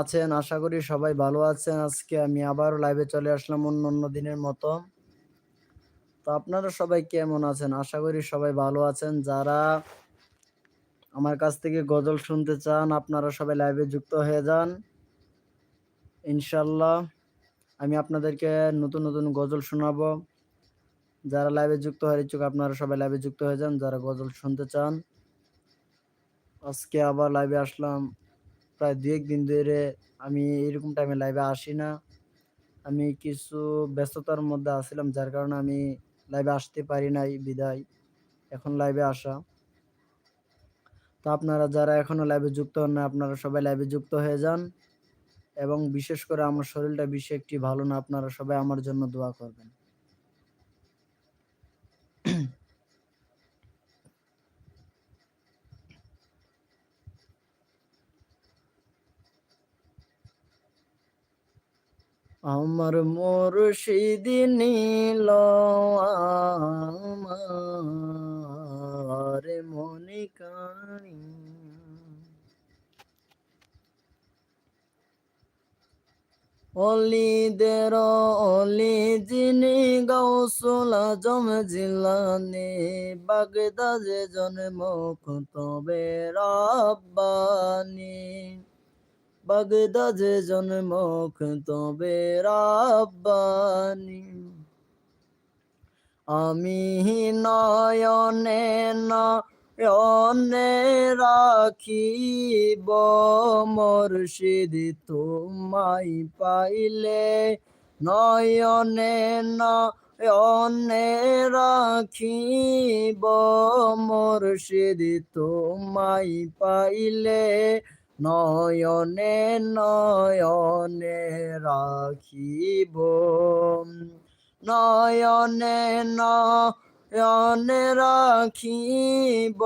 আছেন? আশা করি সবাই ভালো আছেন। আজকে আমি আবারও লাইভে চলে আসলাম অন্য অন্য দিনের মতো। তো আপনারা সবাই কেমন আছেন? আশা করি সবাই ভালো আছেন। যারা আমার কাছ থেকে গজল শুনতে চান, আপনারা সবাই লাইভে যুক্ত হয়ে যান। ইনশাল্লাহ আমি আপনাদেরকে নতুন নতুন গজল শোনাবো। যারা লাইভে যুক্ত হয়ে ইচ্ছুক, আপনারা সবাই লাইভে যুক্ত হয়ে যান। যারা গজল শুনতে চান, আজকে আবার লাইভে আসলাম। প্রায় দু একদিন ধরে আমি এরকম টাইমে লাইভে আসি না। আমি কিছু ব্যস্ততার মধ্যে আসছিলাম যার কারণে আমি লাইভে আসতে পারি নাই বিদায়। এখন লাইভে আসা। তো আপনারা যারা এখনও লাইভে যুক্ত হন না, আপনারা সবাই লাইভে যুক্ত হয়ে যান এবং বিশেষ করে আমার শরীরটা বেশি একটি ভালো না, আপনারা সবাই আমার জন্য দোয়া করবেন। আমার মুর্শিদ নীল, আমার মনে কানি অলিদের অলি যিনি গৌসুল আজম জিলানি, বাগদাদে জন্ম তবে রাব্বানি। বাগদাদে জন্ম তবে রাব্বানি। আমি নয়নে নয়নে রাখিব, মুর্শিদ তোমায় পাইলে নয়নে নয়নে রাখিব, মুর্শিদ তোমায় পাইলে নয়নে নয়নে রাখিব। নয়নে নয়নে রাখিব,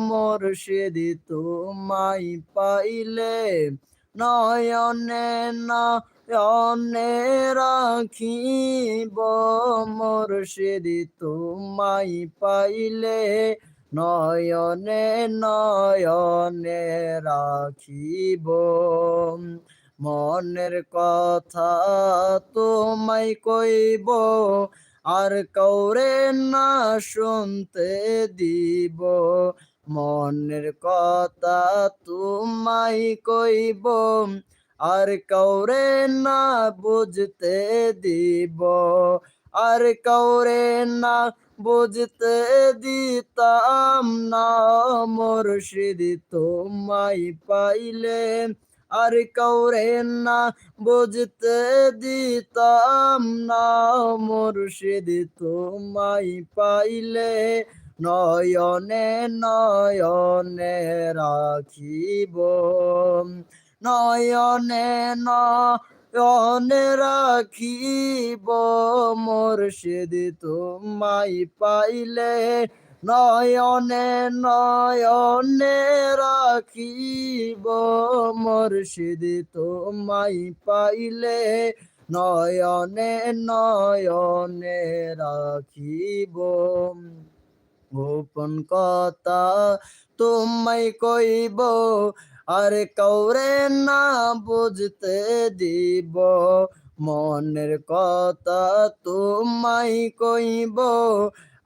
মুর্শিদ তোমায় পাইলে। নয়নে নয়নে রাখিব, মুর্শিদ তোমায় পাইলে। নয়নে নয়নে রাখিব। মনের কথা তোমায় কইব, আর কৌরে না শুনতে দিব। মনের কথা তোমায় কইব, আর কৌরে না বুঝতে দিব। আর কৌরে না বুঝতে দিতাম না, মুর্শিদ তোমায় পাইলে আর কৌরে না। বুঝতে দিতাম না, মুর্শিদ তোমায় পাইলে নয়নে নয়নে রাখিব। নয়নে নয়নে রাখিব মুর্শিদ, তোমায় পাইলে নয়নে নয়নে রাখিব মুর্শিদ, তোমায় পাইলে নয়নে নয়নে রাখিব। গোপন কথা তোমায় কইব আর কৌরে না বুঝতে দিব। মনের কথা তোমাই কইব,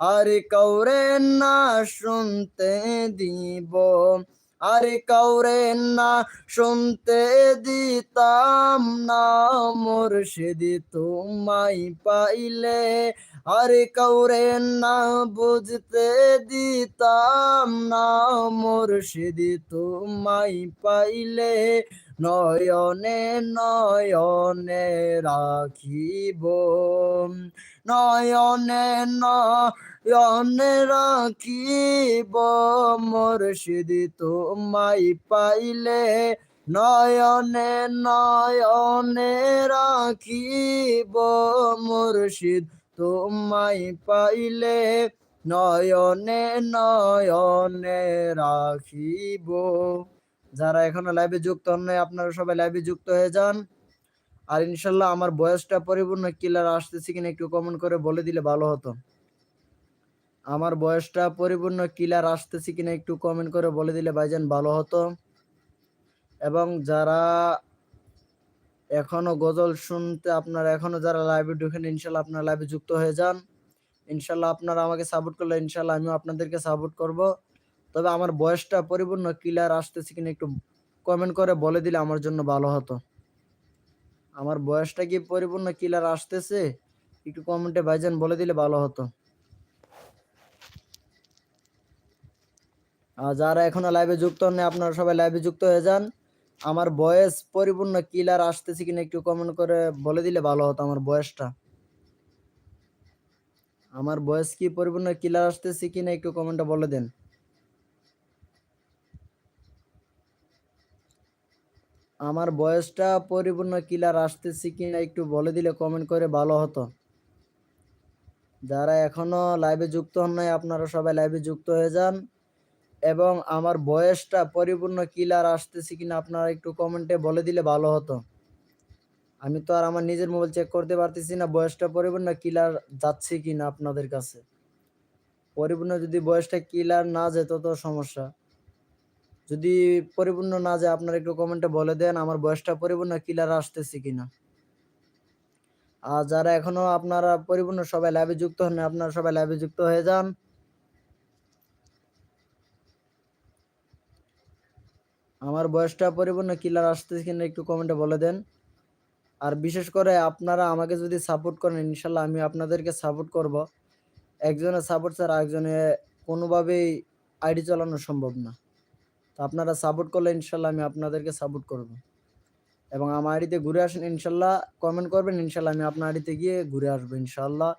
আর কৌরে না শুনতে দিব। আর কৌরে না শুনতে দিতাম না, মুর্শিদ তোমায় পাইলে আর কৌরে না বুঝতে দিতাম না, মুর্শিদ তোমায় পাইলে নয়নে নয়নে রাখিব। নয়নে নয়নে রাখিব, মুর্শিদ তোমায় পাইলে নয়নে নয়নে রাখিব, মুর্শিদ তোমায় পাইলে নয়নে নয়নে রাখিব। যারা এখনও লাইভে যুক্ত হন নাই, আপনারা সবাই লাইভে যুক্ত হয়ে যান। আর ইনশাল্লাহ আমার বয়সটা পরিপূর্ণ কিলার আসতেছে কিনা একটু কমেন্ট করে বলে দিলে ভালো হতো। আমার বয়সটা পরিপূর্ণ কিলার আসতেছে কিনা একটু কমেন্ট করে বলে দিলে ভাইজান ভালো হতো। এবং যারা এখনও গজল শুনতে আপনারা এখনও যারা লাইভে ঢুকেন, ইনশাল্লাহ আপনারা লাইভে যুক্ত হয়ে যান। ইনশাল্লাহ আপনারা আমাকে সাপোর্ট করলে ইনশাল্লাহ আমিও আপনাদেরকে সাপোর্ট করব। তবে আমার বয়সটা পরিপূর্ণ ক্লিয়ার আসতেছে কিনা একটু কমেন্ট করে বলে দিলে আমার জন্য ভালো হতো। আমার বয়সটা কি পরিপূর্ণ ক্লিয়ার আসতেছে? একটু কমেন্টে ভাইজান বলে দিলে ভালো হতো। আর যারা এখনও লাইভে যুক্ত হন আপনারা সবাই লাইভে যুক্ত হয়ে যান। আমার বয়স পরিপূর্ণ কিলার আসতেছে কিনা একটু কমেন্ট করে বলে দিলে ভালো হতো আমার বয়সটা। আমার বয়স কি পরিপূর্ণ কিলার আসতেছে কিনা একটু কমেন্টে বলে দেন। আমার বয়সটা পরিপূর্ণ কিলার আসতেছে কিনা একটু বলে দিলে কমেন্ট করে ভালো হতো। যারা এখনও লাইভে যুক্ত হন নাই, আপনারা সবাই লাইভে যুক্ত হয়ে যান। এবং আমার বয়সটা পরিপূর্ণ ক্লিয়ার আসতেছে কিনা আপনারা একটু কমেন্টে বলে দিলে ভালো হতো। আমি তো আর আমার নিজের মোবাইল চেক করতে পারতেছি না, বয়সটা পরিপূর্ণ ক্লিয়ার যাচ্ছে কিনা আপনাদের কাছে। পরিপূর্ণ যদি বয়সটা ক্লিয়ার না যেত তো সমস্যা। যদি পরিপূর্ণ না যায়, আপনারা একটু কমেন্টে বলে দেন আমার বয়সটা পরিপূর্ণ ক্লিয়ার আসতেছে কিনা। আর যারা এখনও আপনারা পরিপূর্ণ সবাই লাইভে যুক্ত হন, আপনারা সবাই লাইভে যুক্ত হয়ে যান। আমার বয়সটা পরিপূর্ণ ক্লিয়ার আসতেছে কিনা একটু কমেন্টে বলে দেন। আর বিশেষ করে আপনারা আমাকে যদি সাপোর্ট করেন, ইনশাল্লাহ আমি আপনাদেরকে সাপোর্ট করব। একজনের সাপোর্ট ছাড়া একজনে কোনোভাবেই আইডি চালানো সম্ভব না। তো আপনারা সাপোর্ট করলে ইনশাল্লাহ আমি আপনাদেরকে সাপোর্ট করব। এবং আমার আইডিতে ঘুরে আসেন, ইনশাল্লাহ কমেন্ট করবেন, ইনশাল্লাহ আমি আপনার আইডিতে গিয়ে ঘুরে আসব, ইনশাল্লাহ।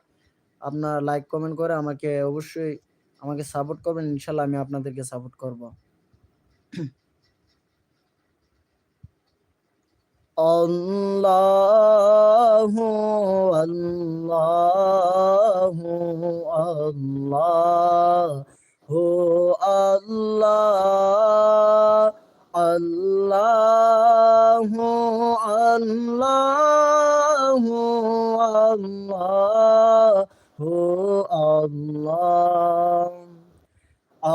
আপনার লাইক কমেন্ট করে আমাকে অবশ্যই আমাকে সাপোর্ট করবেন, ইনশাল্লাহ আমি আপনাদেরকে সাপোর্ট করব। আল্লাহু আল্লাহু আল্লাহু আল্লাহ আল্লাহু আল্লাহু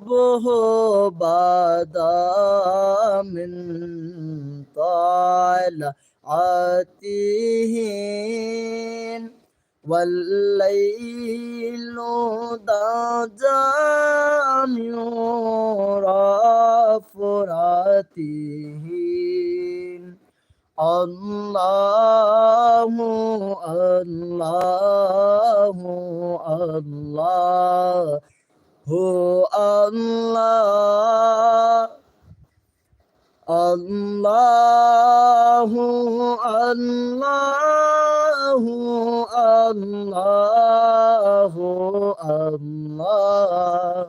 الصبح بدا من طلعته والليل ضجا من رفرته الله الله الله হো আল্লাহ আল্লাহ আল্লাহ আল্লাহ আল্লাহ।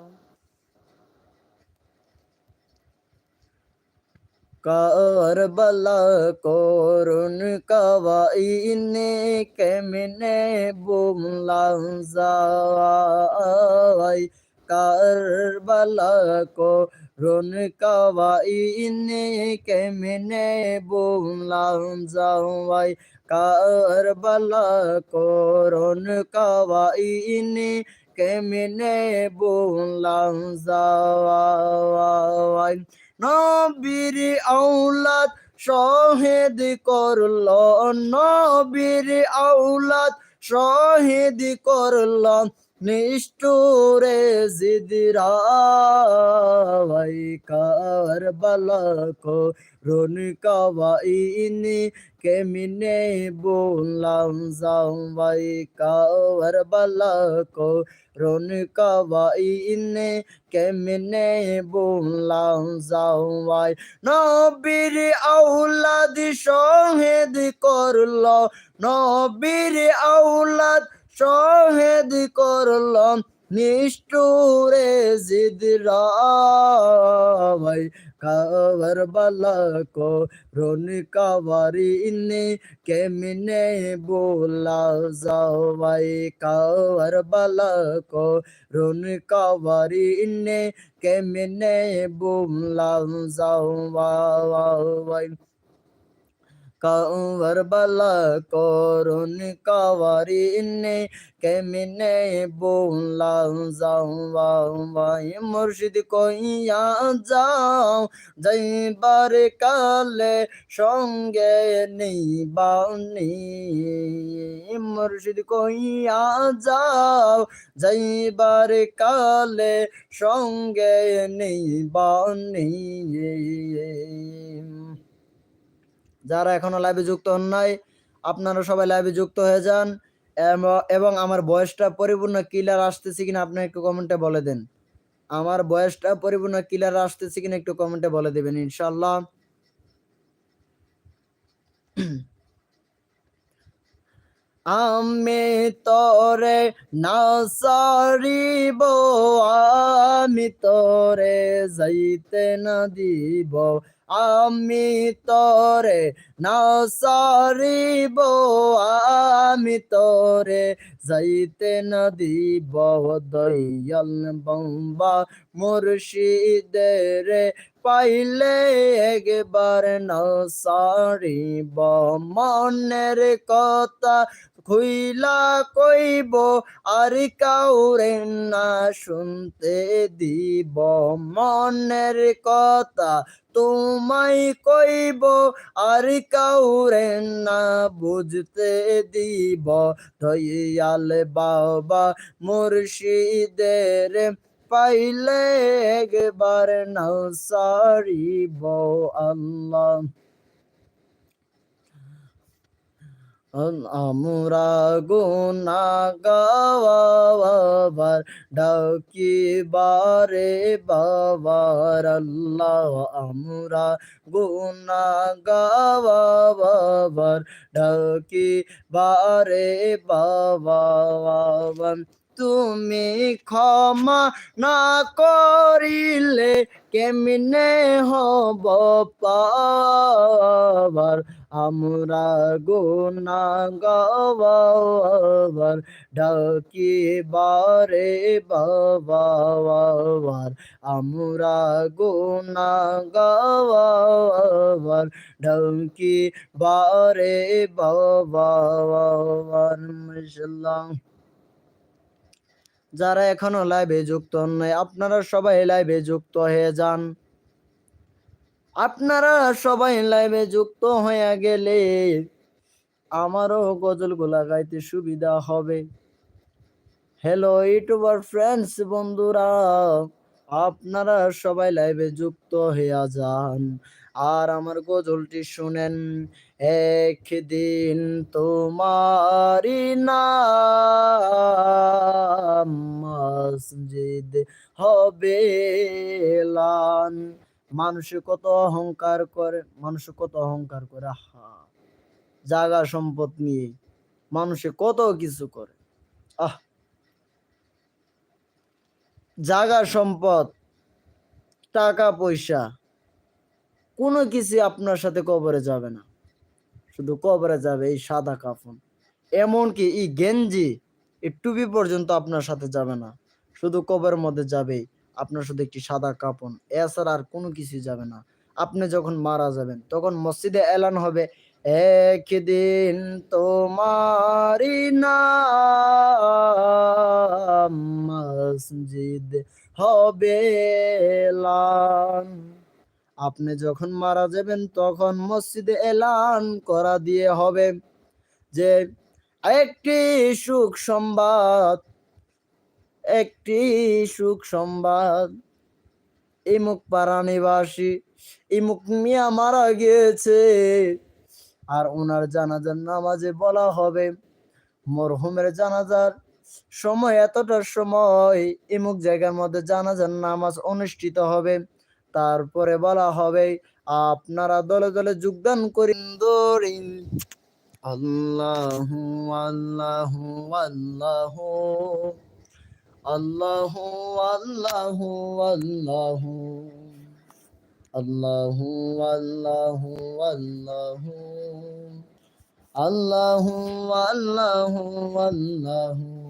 কারবালা করুন কাবাইনে কেমনে বুমলাম যাওয়াই কারবালা করুন কাওয়াইনে কেমনে বুমলাম যাই কারবালা করুন কাওয়াইনে কেমনে বুমলাম যাই নবীর আউলাদ শহীদ করল, নবীর আউলাদ শহীদ করল নিষ্ঠুরে জিদিরা ভাই কারবালা কো রন কেমিনে বললাম যাও ভাই কারবালা কো রন কাওয়াইনে, কেমনে বললাম যাও ভাই নবীর আউলাদ শহীদ করল, নবীর আউলাদ শহীদ করল নিষ্ঠুরে জিদরা ভাই কারবালা কো রন কাওয়ারি ইনে কেমনে বোলা যাওয়াই কারবালা কো রন কাওয়ারি ইনে কেমনে বোলা যাওয়াই কারবালা করুন কাওয়ারি নে কেমনে বোলা যাওয়াই মুর্শিদ কইয়া যাও যাইবার কালে সঙ্গে নিবানি মুর্শিদ কইয়া যাও যাইবার কালে সঙ্গে নিবানি যারা এখনও লাইভে যুক্ত হন নাই, আপনারা সবাই লাইভে যুক্ত হয়ে যান এবং আমার বয়সটা পরিপূর্ণ কিলার আসতেছে কিনা আপনি একটু কমেন্টে বলে দেন। আমার বয়সটা পরিপূর্ণ কিলার আসতেছে কিনা একটু কমেন্টে বলে দেবেন ইনশাল্লাহ আমি তোরে না সারিব, আমি তোরে যাইতে না দিব। আমি তোরে না সারিব, আমি তোরে যাইতে না দিব। দয়াল বম্বা মুর্শিদের পাইলে একবার না সারিব। মনের কথা খুইলা কইব, আর কাউরে না শুনতে দিব। মনের কথা তোমায় কইব, আর কাউরে না বুঝতে দিব। দয়াল বাবা মুর্শিদের পাইলে একবার না সারিব আল্লাহ। আমরা গুনা গাওয়াবার ডাকি বারে বাবার আল্লাহ। আমরা গুনা গাওয়াবার ডাকি বারে বাবা। তুমি ক্ষমা না করিলে কেমনে হব পাবার আমরা গোনা গাওয়ার ডাকি বারে বাবার আমরা গোনা গাওয়ার ডাকি বারে বাবার মাশাআল্লাহ। যারা এখনও লাইভে যুক্ত নয় আপনারা সবাই লাইভে যুক্ত হয়ে যান। আপনারা সবাই লাইভে যুক্ত হয়ে গেলে আমারও গজলগুলা গাইতে সুবিধা হবে। হ্যালো ইউটিউবার ফ্রেন্ডস বন্ধুরা, আপনারা সবাই লাইভে যুক্ত হয়ে যান। আর আমার গজলটি শুনেন, একদিন তোমারি নাম মসজিদ হবে লান মানুষ কত অহংকার করে, মানুষ কত অহংকার করে হা জাগা সম্পদ নিয়ে মানুষে কত কিছু করে, আহ। জাগা সম্পদ, টাকা, পয়সা, কোনো কিছু আপনার সাথে কবরে যাবে না। শুধু কবরে যাবে এই সাদা কাফন। এমনকি এই গেঞ্জি, এই টুপি পর্যন্ত আপনার সাথে যাবে না। শুধু কবরের মধ্যে যাবে আপনার শুধু একটি সাদা কাপন এছাড়া আর কোনো কিছু যাবে না। আপনি যখন মারা যাবেন, তখন মসজিদে এলান হবে, একদিন তোমারি নাম মসজিদ হবে এলান। আপনি যখন মারা যাবেন, তখন মসজিদে এলান করা দিয়ে হবে যে, একটি সুখ সংবাদ একটি সুখ সংবাদ। ইমুক পাড়া নিবাসী ইমুক মিয়া মারা গিয়েছে। আর ওনার জানাজার নামাজে বলা হবে, মরহুমের জানাজার সময় এতটার সময় ইমুক জায়গার মধ্যে জানাজার নামাজ অনুষ্ঠিত হবে। তারপরে বলা হবে, আপনারা দলে দলে যোগদান করিন দরিন আল্লাহু আল্লাহু আল্লাহু। আল্লাহু আল্লাহু আল্লাহু আল্লাহু আল্লাহু আল্লাহু আল্লাহু আল্লাহু আল্লাহু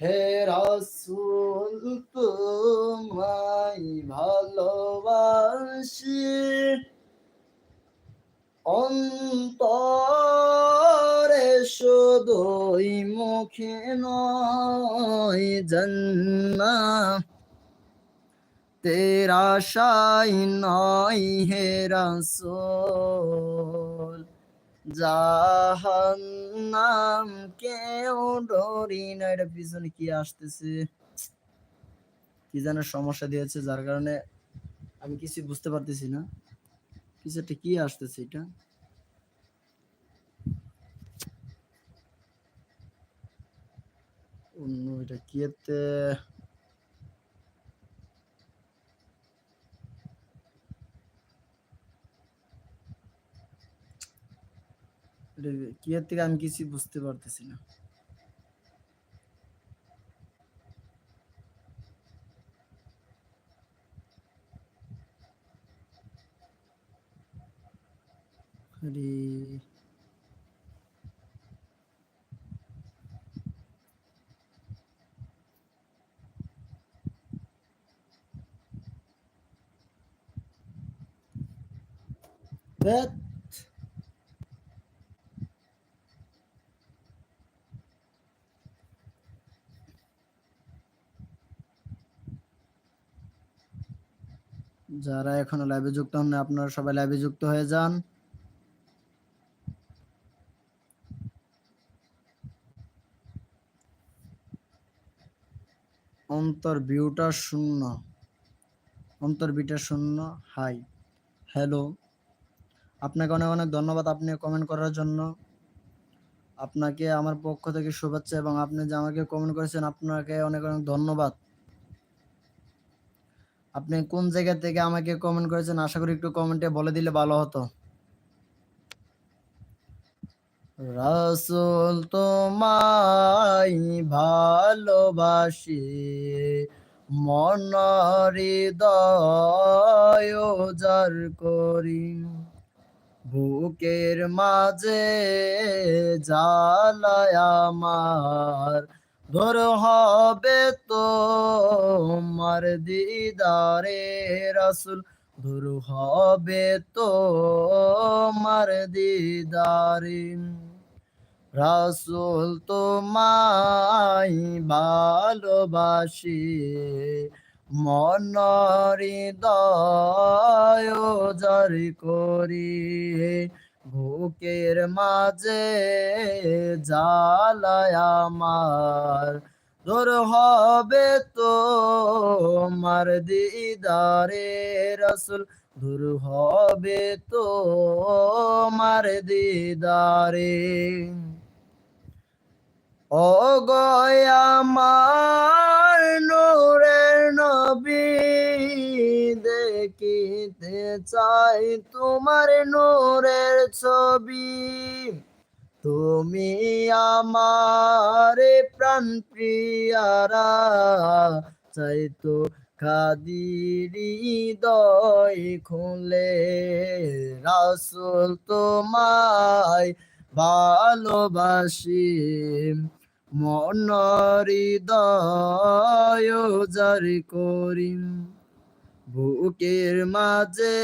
হে রাসূল তোমায় ভালোবাসি। অন্তরে শুধুই মুখে নয় জন্না তেরা শাই নয় হে রাসূল। জাহান্নাম কেউ ডরি না। এটা পিছনে কি আসতেছে? কি যেন সমস্যা দিয়েছে, যার কারণে আমি কিছু বুঝতে পারতেছি না। কিছু একটা কি আসতেছে এটা? অন্য এটা কি কি থেকে আমি কিছু বুঝতে পারতেছি না। আরে যারা এখনও লাইভে যুক্ত হন আপনারা সবাই লাইভে যুক্ত হয়ে যান। অন্তর ভিউটা শূন্য। অন্তর বিটা শূন্য হাই হ্যালো আপনাকে অনেক অনেক ধন্যবাদ আপনি কমেন্ট করার জন্য। আপনাকে আমার পক্ষ থেকে শুভেচ্ছা এবং আপনি যে আমাকে কমেন্ট করেছেন, আপনাকে অনেক অনেক ধন্যবাদ। আপনি কোন জায়গা থেকে আমাকে কমেন্ট করেছেন, আশা করি একটু কমেন্টে বলে দিলে ভালো হতো। রাসূল তোমায় ভালোবাসি, মন হৃদয় করি। বুকের মাঝে জ্বালায় আমার ধর হবে তো মার দিদারে রাসুল। ধর হবে তো মার দিদারে রাসুল তোমায় ভালোবাসি। মনরি হৃদয় জারি করি। বুকের মাঝে জ্বালায় আমার। দূর হবে তো মার দিদারে রসুল। দূর হবে তো মার দিদারে। ও নূরের চাই তোমার নূরের ছবি। তুমি আমার প্রাণ প্রিয়ারা চাইতো খাদিরি দয় খুলে। রাসুল তোমায় ভালোবাসি, মন হৃদয় জারি করি। বুকের মাঝে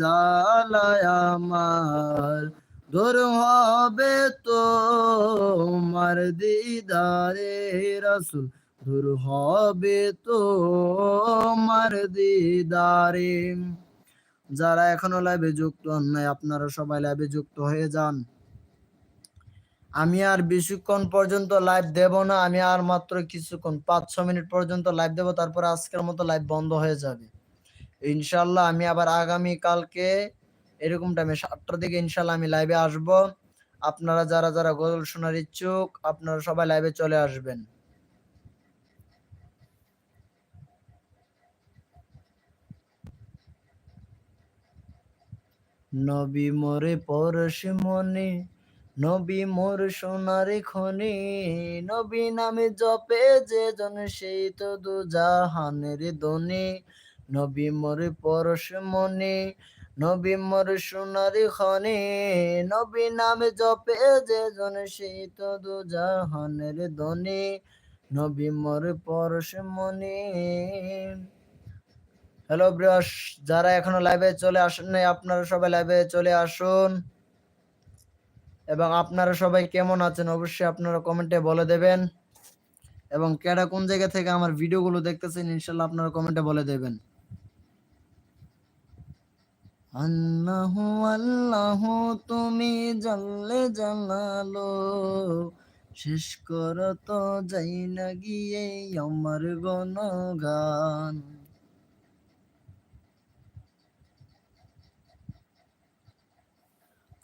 জ্বালায় আমার। দূর হবে তো মার দিদারে রসুল। দূর হবে তো মার দিদারে। যারা এখনও লাইভে যুক্ত নাই, আপনারা সবাই লাইভে যুক্ত হয়ে যান। আমি আর বেশিক্ষণ পর্যন্ত লাইভ দেব না, আমি আর মাত্র কিছুক্ষণ পাঁচ ছ মিনিট পর্যন্ত লাইভ দেব, তারপরে আজকের মতো লাইভ বন্ধ হয়ে যাবে। ইনশাল্লাহ আমি আবার আগামী কালকে এরকম টাইমে সাতটার দিকে ইনশাল্লাহ আমি লাইভে আসব। আপনারা যারা যারা গজল শোনার ইচ্ছুক, আপনারা সবাই লাইভে চলে আসবেন। নবী মোরে পরশ মনে নবী মোর সোনার খনি, নবী নামে জপে যে জন সেই তো দু জাহানের দনি নবী মোর পরশ মনে, নবী মোর সোনার খনি, নবী নামে জপে যে জন সেই তো দু জাহানের দনি নবী মোর পরশ মনে। হ্যালো ব্রাস যারা এখনও লাইভে চলে আসেন নাই আপনারা সবাই লাইভে চলে আসুন। এবং আপনারা সবাই কেমন আছেন অবশ্যই আপনারা কমেন্টে বলে দেবেন। এবং কেডা কোন জায়গা থেকে আমার ভিডিওগুলো দেখতেছেন, ইনশাল্লাহ আপনারা কমেন্টে বলে দেবেন। আল্লাহ আল্লাহ, তুমি জানলে জানালো শেষ কর তো যাই না গিয়ে আমার গণগান।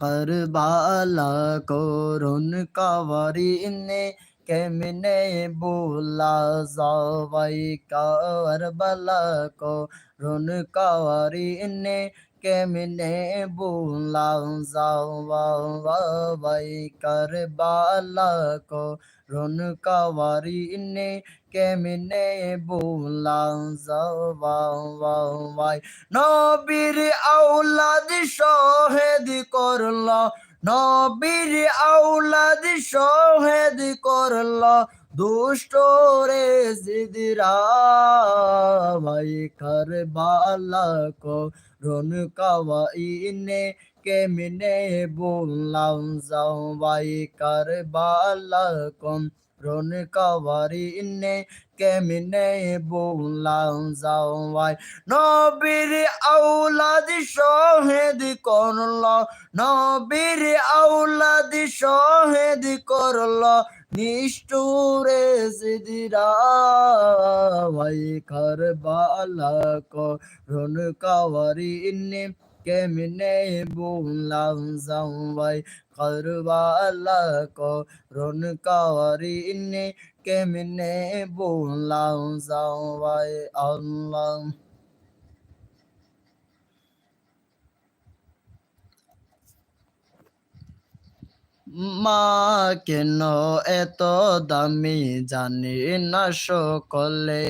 कर करबाला को रुन कवरी ने कैमिने बोला, जावाई करबला को रुन कवरी ने कैमिने बोला, जावा वाई करबाला को রনকাওয়ারি ইন্নে কেমনে বোলা জবাই নবীর আউলাদ শহেদ করল নবীর আউলাদ শহেদ করল দুষ্ট রে জিদিরা ভাই খার বালা করুন কাওয়াই ইন্নে কেমনে বললাম যাও কর বালক রন কাওয়ারিনে কেমনে বললাম যাও ভাই নবীর আউলাদ শহেদ করল নবীর আউলাদ শহেদ করল নিষ্ঠুরে সিদিরা ভাই খর বালক রন কাওয়ারি ইন্নে কেমনে বললাম যাও ভাই খর বালক রন কাওয়ারি ইন্নে কেমনে বললাম যাও ভাই আল্লাহ মা কেন এত দামি জানি না সকলে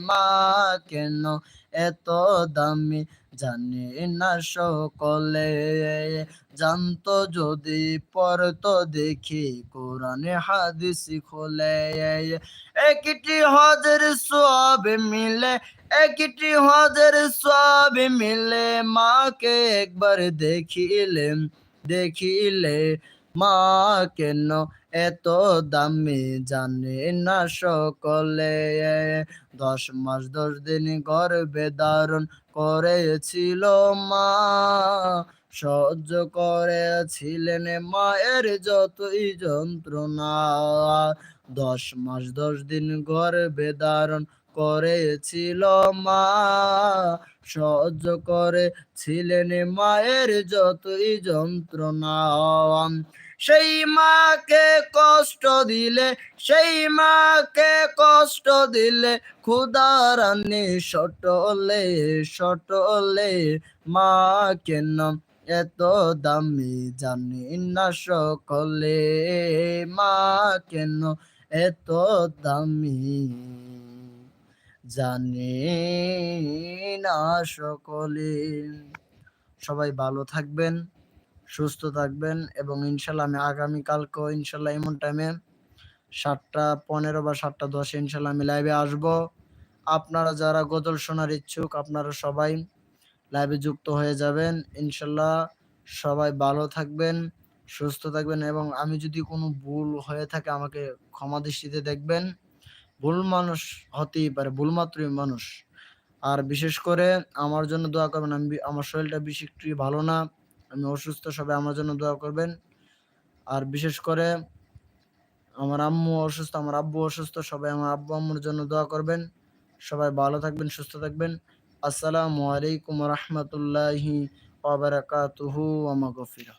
মা কেন এত দামি জানি না সকলে। জানতো যদি, পড়তো দেখি, কোরআনে হাদিস খোলে। একটি হজের সব মিলে, একটি হজের সব মিলে। মাকে একবার দেখিলে দেখিলে মা কেন এত দামি জানে না সকলে। দশ মাস দশ দিন গর্বে ধারণ করেছিল মা। সহ্য করেছিলেন মায়ের যতই যন্ত্রণা। দশ মাস দশ দিন গর্বে ধারণ করেছিল মা। সহ্য করে ছিলেন মায়ের যতই যন্ত্রণা। সেই মাকে কষ্ট দিলে, সেই মাকে কষ্ট দিলে ক্ষুদারানি সটলে সটলে মা কেন এত দামি জানি না সকলে মা কেন এত দামি জানি না সকলে। সবাই ভালো থাকবেন। সুস্থ থাকবেন এবং ইনশাল্লাহ আমি আগামীকালকেও ইনশাল্লাহ এমন টাইমে সাতটা পনেরো বা সাতটা দশে ইনশাল্লাহ আমি লাইভে আসব। আপনারা যারা গজল শোনার ইচ্ছুক, আপনারা সবাই লাইভে যুক্ত হয়ে যাবেন। ইনশাল্লাহ সবাই ভালো থাকবেন, সুস্থ থাকবেন এবং আমি যদি কোনো ভুল হয়ে থাকে আমাকে ক্ষমা দৃষ্টিতে দেখবেন। ভুল মানুষ হতেই পারে, ভুল মাত্রই মানুষ। আর বিশেষ করে আমার জন্য দোয়া করবেন, আমি, আমার শরীরটা বেশি একটু ভালো না। আমি অসুস্থ, সবাই আমার জন্য দোয়া করবেন। আর বিশেষ করে আমার আম্মু অসুস্থ, আমার আব্বু অসুস্থ, সবাই আমার আব্বু আম্মুর জন্য দোয়া করবেন। সবাই ভালো থাকবেন, সুস্থ থাকবেন। আসসালামু আলাইকুম রহমতুল্লাহি ওয়া মাগফিরাহ।